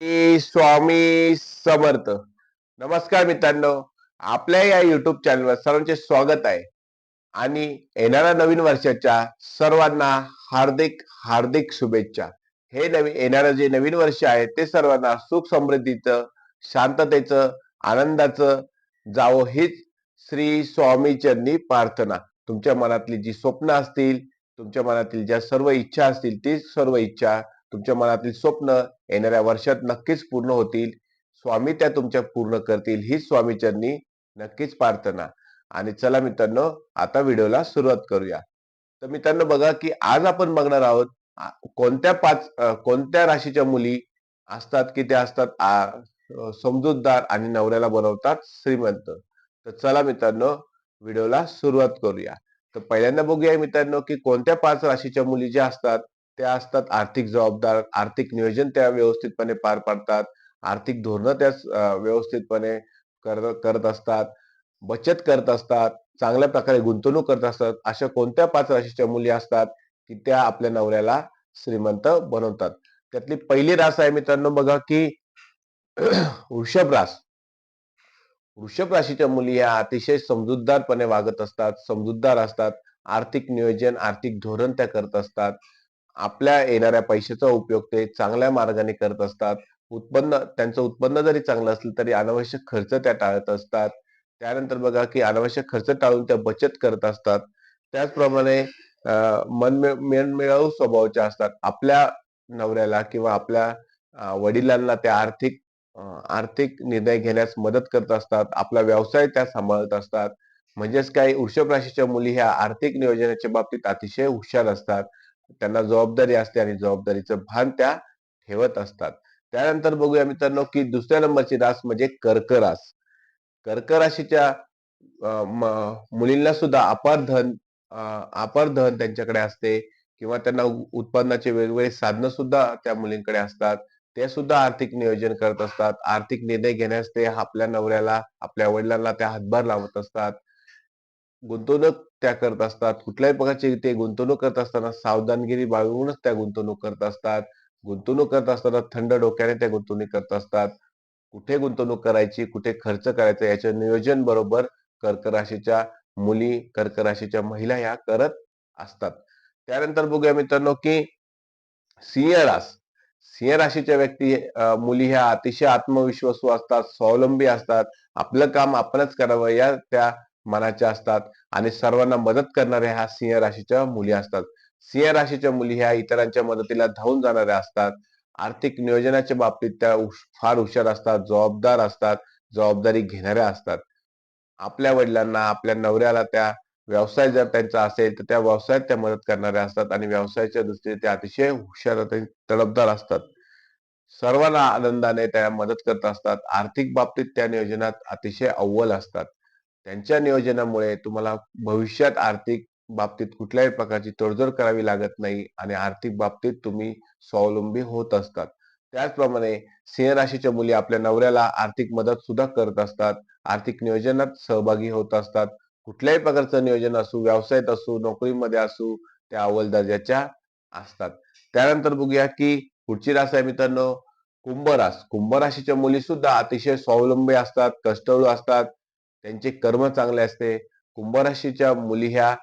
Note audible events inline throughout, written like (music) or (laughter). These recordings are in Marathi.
स्वामी समर्थ. नमस्कार मित्रांनो आपल्या या युट्यूब चॅनलवर सर्वांचे स्वागत आहे. आणि येणाऱ्या नवीन वर्षाच्या सर्वांना हार्दिक हार्दिक शुभेच्छा. हे नवीन येणारं जे नवीन वर्ष आहे ते सर्वांना सुख समृद्धीचं शांततेचं आनंदाचं जावं हीच श्री स्वामीचरणी प्रार्थना. तुमच्या मनातली जी स्वप्न असतील तुमच्या मनातील ज्या सर्व इच्छा असतील ती सर्व इच्छा तुमच्या मनातील स्वप्न येणाऱ्या वर्षात नक्कीच पूर्ण होतील. स्वामी त्या तुमच्या पूर्ण करतील ही स्वामीचरणी नक्कीच प्रार्थना. आणि चला मित्रांनो आता व्हिडिओला सुरुवात करूया. तर मित्रांनो बघा की आज आपण बघणार आहोत कोणत्या पाच कोणत्या राशीच्या मुली असतात की त्या असतात समजूतदार आणि नवऱ्याला बनवतात श्रीमंत? तर चला मित्रांनो व्हिडिओला सुरुवात करूया. तर पहिल्यांदा बघूया मित्रांनो की कोणत्या पाच राशीच्या मुली ज्या असतात त्या असतात. आर्थिक जबाबदार आर्थिक नियोजन त्या व्यवस्थितपणे पार पाडतात. आर्थिक धोरणं त्या व्यवस्थितपणे करत असतात. बचत करत असतात. चांगल्या प्रकारे गुंतवणूक करत असतात. अशा कोणत्या पाच राशीच्या मुली असतात की त्या आपल्या नवऱ्याला श्रीमंत बनवतात? त्यातली पहिली रास आहे मित्रांनो बघा की (clears throat) वृषभ रास. वृषभ राशीच्या मुली या अतिशय समजूतदारपणे वागत असतात समजूतदार असतात. आर्थिक नियोजन आर्थिक धोरण त्या करत असतात. आपल्या येणाऱ्या पैशाचा उपयोग ते चांगल्या मार्गाने करत असतात. उत्पन्न त्यांचं उत्पन्न जरी चांगलं असलं तरी अनावश्यक खर्च त्या टाळत असतात. त्यानंतर बघा की अनावश्यक खर्च टाळून त्या बचत करत असतात. त्याचप्रमाणे मन मनमिळ स्वभावाच्या असतात आपल्या नवऱ्याला किंवा आपल्या वडिलांना त्या आर्थिक आर्थिक निर्णय घेण्यास मदत करत असतात. आपला व्यवसाय त्या सांभाळत असतात. म्हणजेच काही वृषभ राशीच्या मुली ह्या आर्थिक नियोजनाच्या बाबतीत अतिशय हुशार असतात. त्यांना जबाबदारी असते आणि जबाबदारीचं भान त्या ठेवत असतात. त्यानंतर बघूया मित्रांनो की दुसऱ्या नंबरची रास म्हणजे कर्क रास कर्क राशीच्या मुलींना सुद्धा अपार धन अपार धन त्यांच्याकडे असते किंवा त्यांना उत्पन्नाचे वेगवेगळे साधनं सुद्धा त्या मुलींकडे असतात. ते सुद्धा आर्थिक नियोजन करत असतात. आर्थिक निर्णय घेण्यास ते आपल्या नवऱ्याला आपल्या वडिलांना त्या हातभार लावत असतात. गुंतवणूक त्या करत असतात. कुठल्याही प्रकारची ते गुंतवणूक करत असताना सावधानगिरी बाळगूनच त्या गुंतवणूक करत असतात. गुंतवणूक करत असताना थंड डोक्याने त्या गुंतवणूक करत असतात. कुठे गुंतवणूक करायची कुठे खर्च करायचा याचं नियोजन बरोबर कर्क राशीच्या मुली कर्क राशीच्या महिला ह्या करत असतात. त्यानंतर बघूया मित्रांनो की सिंह रास सिंह राशीच्या व्यक्ती मुली ह्या अतिशय आत्मविश्वासू असतात स्वावलंबी असतात. आपलं काम आपणच करावं या त्या मनाच्या असतात आणि सर्वांना मदत करणाऱ्या ह्या सिंह राशीच्या मुली असतात. सिंह राशीच्या मुली ह्या इतरांच्या मदतीला धावून जाणाऱ्या असतात. आर्थिक नियोजनाच्या बाबतीत त्या फार हुशार असतात जबाबदार असतात जबाबदारी घेणाऱ्या असतात. आपल्या वडिलांना आपल्या नवऱ्याला त्या व्यवसाय जर त्यांचा असेल तर त्या व्यवसायात त्या मदत करणाऱ्या असतात आणि व्यवसायाच्या दृष्टीने त्या अतिशय हुशार आणि तडफदार असतात. सर्वांना आनंदाने त्या मदत करत असतात. आर्थिक बाबतीत त्या नियोजनात अतिशय अव्वल असतात. त्यांच्या नियोजनामुळे तुम्हाला भविष्यात आर्थिक बाबतीत कुठल्याही प्रकारची तडजोड करावी लागत नाही आणि आर्थिक बाबतीत तुम्ही स्वावलंबी होत असतात. त्याचप्रमाणे सिंह राशीच्या मुली आपल्या नवऱ्याला आर्थिक मदत सुद्धा करत असतात आर्थिक नियोजनात सहभागी होत असतात. कुठल्याही प्रकारचं नियोजन असू व्यवसायात असू नोकरीमध्ये असू त्या अव्वल दर्जाच्या असतात. त्यानंतर बघूया की पुढची रास आहे मित्रांनो कुंभ रास कुंभ राशीच्या मुली सुद्धा अतिशय स्वावलंबी असतात कष्टळू असतात. त्यांचे कर्म चांगले असते. कुंभराशीच्या मुली ह्या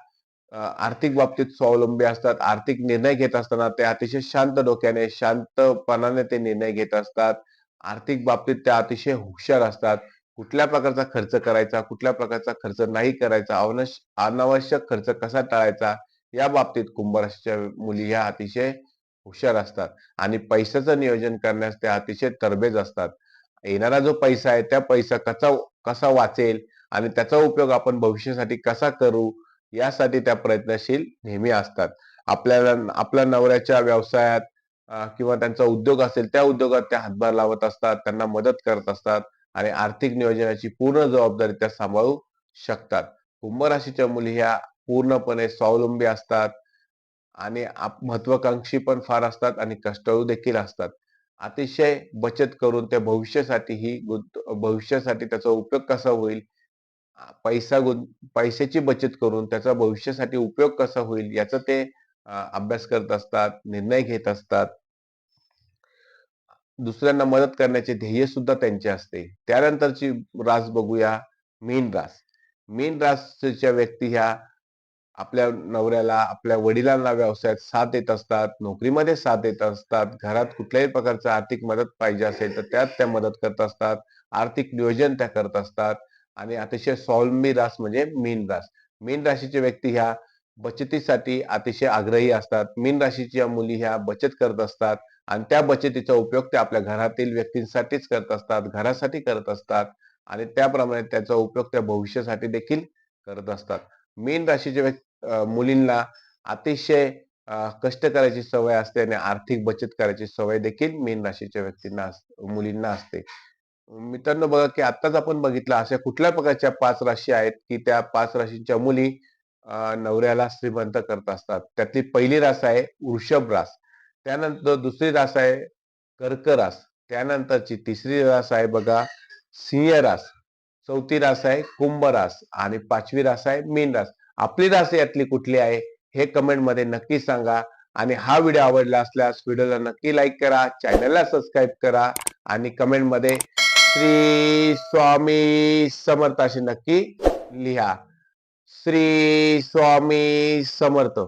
आर्थिक बाबतीत स्वावलंबी असतात. आर्थिक निर्णय घेत असताना ते अतिशय शांत डोक्याने शांतपणाने ते निर्णय घेत असतात. आर्थिक बाबतीत त्या अतिशय हुशार असतात. कुठल्या प्रकारचा खर्च करायचा कुठल्या प्रकारचा खर्च नाही करायचा अवनश अनावश्यक खर्च कसा टाळायचा या बाबतीत कुंभराशीच्या मुली ह्या अतिशय हुशार असतात. आणि पैशाचं नियोजन करण्यास त्या अतिशय तरबेज असतात. येणारा जो पैसा आहे त्या पैसा कसा कसा वाचेल आणि त्याचा उपयोग आपण भविष्यासाठी कसा करू यासाठी त्या प्रयत्नशील नेहमी असतात. आपल्याला आपल्या नवऱ्याच्या व्यवसायात किंवा त्यांचा उद्योग असेल त्या उद्योगात त्या हातभार लावत असतात त्यांना मदत करत असतात आणि आर्थिक नियोजनाची पूर्ण जबाबदारी त्या सांभाळू शकतात. कुंभ राशीच्या मुली ह्या पूर्णपणे स्वावलंबी असतात आणि आप- महत्वाकांक्षी पण फार असतात आणि कष्टाळू देखील असतात. अतिशय बचत करून त्या भविष्यासाठी ही भविष्यासाठी त्याचा उपयोग कसा होईल? पैसा गुं पैशाची बचत करून त्याचा भविष्यासाठी उपयोग कसा होईल? याचा ते अभ्यास करत असतात निर्णय घेत असतात. दुसऱ्यांना मदत करण्याचे ध्येय सुद्धा त्यांचे असते. त्यानंतरची रास बघूया. मीन रास. मीन रासच्या व्यक्ती ह्या आपल्या नवऱ्याला आपल्या वडिलांना व्यवसायात साथ देत असतात नोकरीमध्ये साथ देत असतात घरात कुठल्याही प्रकारचं आर्थिक मदत पाहिजे असेल तर त्यात त्या मदत करत असतात आर्थिक नियोजन त्या करत असतात आणि अतिशय स्वावलंबी रास म्हणजे मीन रास मीन राशीच्या व्यक्ती ह्या बचतीसाठी अतिशय आग्रही असतात. मीन राशीच्या मुली ह्या बचत करत असतात आणि त्या बचतीचा उपयोग त्या आपल्या घरातील व्यक्तींसाठीच करत असतात घरासाठी करत असतात आणि त्याप्रमाणे त्याचा उपयोग त्या भविष्यासाठी देखील करत असतात. मेन राशीच्या व्यक्ती मुलींना अतिशय कष्ट करायची सवय असते आणि आर्थिक बचत करायची सवय देखील मीन राशीच्या व्यक्तींना अस- मुलींना असते. मित्रांनो बघा की आताच आपण बघितलं अशा कुठल्या प्रकारच्या पाच राशी आहेत की त्या पाच राशीच्या मुली नवऱ्याला श्रीमंत करत असतात. त्यातली पहिली रास आहे वृषभ रास. त्यानंतर दुसरी रास आहे कर्क रास. त्यानंतरची तिसरी रास आहे बघा सिंह रास. चौथी रास आहे कुंभ रास आणि पाचवी रास आहे मीन रास. आपली रास यातली कुठली आहे हे कमेंटमध्ये नक्की सांगा आणि हा व्हिडिओ आवडला असल्यास व्हिडिओला नक्की लाईक करा चॅनलला सबस्क्राईब करा आणि कमेंटमध्ये श्री स्वामी समर्थ असे नक्की लिहा. श्री स्वामी समर्थ.